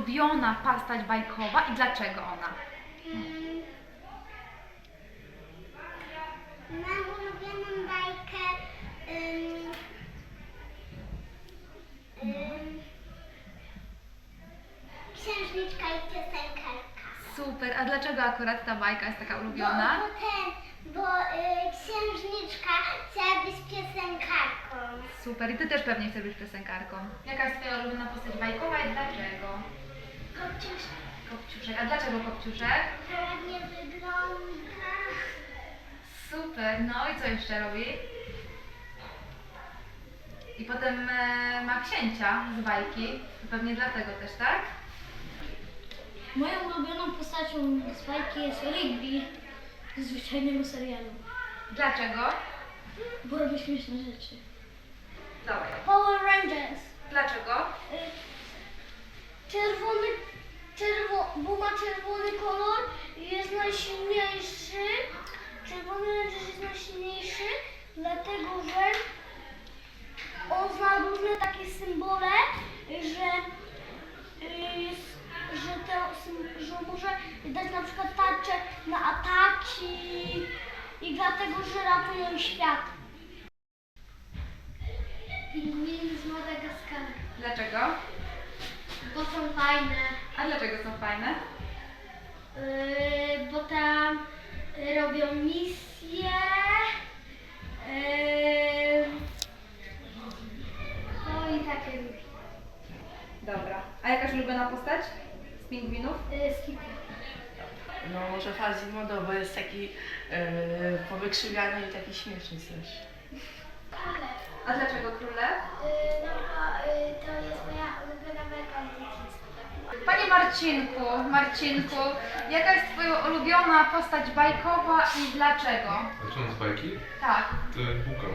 ulubiona postać bajkowa i dlaczego ona? Mm. Mam ulubioną bajkę. ym, ym, Księżniczka i piosenkarka. Super, a dlaczego akurat ta bajka jest taka ulubiona? Bo, bo ten, bo y, księżniczka chciała być piosenkarką. Super, i ty też pewnie chcesz być piosenkarką. Jaka jest twoja ulubiona postać bajkowa i dlaczego? Kopciuszka. Kopciuszek, a dlaczego Kopciuszek? Ładnie wygląda. Super, no i co jeszcze robi? I potem e, ma księcia z bajki, pewnie dlatego też, tak? Moją ulubioną postacią z bajki jest Rigby z zwyczajnego serialu, Dlaczego? bo robi śmieszne rzeczy. Dawaj. Power Rangers. Dlaczego? Czerwony, czerwo, bo ma czerwony kolor najsilniejszy. Czerwony Ranger jest najsilniejszy, dlatego że on zna różne takie symbole, że y, jest, że, te, że może dać na przykład tarczę na ataki i dlatego, że ratują świat. Pingwiny z Madagaskaru, Dlaczego? bo są fajne. A dlaczego są fajne? Yy, robią misje. Yy, no i takie różne. Dobra. A jakaś ulubiona postać z pingwinów? Yy, skipy. No może Fazimodo, bo jest taki e, powykrzywiany i taki śmieszny też. A dlaczego królew? no bo to jest moja ulubiona bajka z dzieciństwa. Panie Marcinku, Marcinku, jaka jest twoja ulubiona postać bajkowa i dlaczego? Zacząłem z bajki? Tak. To jest Buka.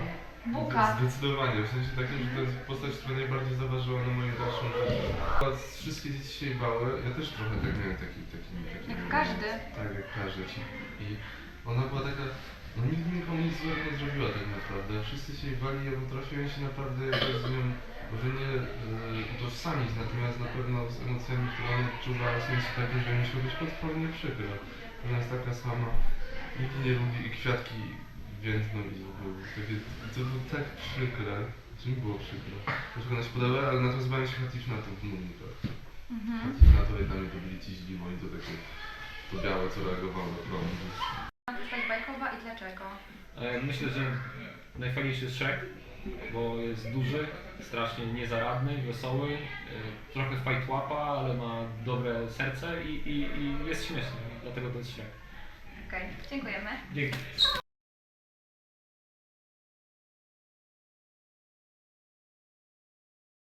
Buka. Zdecydowanie, w sensie takim, że to jest postać, która najbardziej zaważyła na moją dalszą życie. Chyba z- Wszystkie dzieci się jej bały, ja też trochę tak miałem taki, taki, taki Jak moment. każdy. Tak, jak każdy. I ona była taka, no nigdy nikomu nic złego nie zrobiła tak naprawdę. Wszyscy się jej bali, ja potrafiłem się naprawdę jakoś z nią, może nie e, utożsamić, natomiast na pewno z emocjami, które ona odczuwa, w sensie takim, że mi się być potwornie przykro. Ona jest taka sama, nikt nie lubi i kwiatki więdną i były takie, to było tak przykre, że mi było przykro. Troszkę ona się podobała, ale natomiast bałem się Hatifnatu w Mumikach. Mhm. Hatifnatu i tam to byli ci źli moi, to takie, to białe, co reagowało na prąd. Postać bajkowa i dlaczego? E, Myślę, że najfajniejszy jest Shrek, bo jest duży, strasznie niezaradny, wesoły, e, trochę fajtłapa, ale ma dobre serce i, i, i jest śmieszny, dlatego to jest Shrek. Okej, dziękujemy. Dzięki.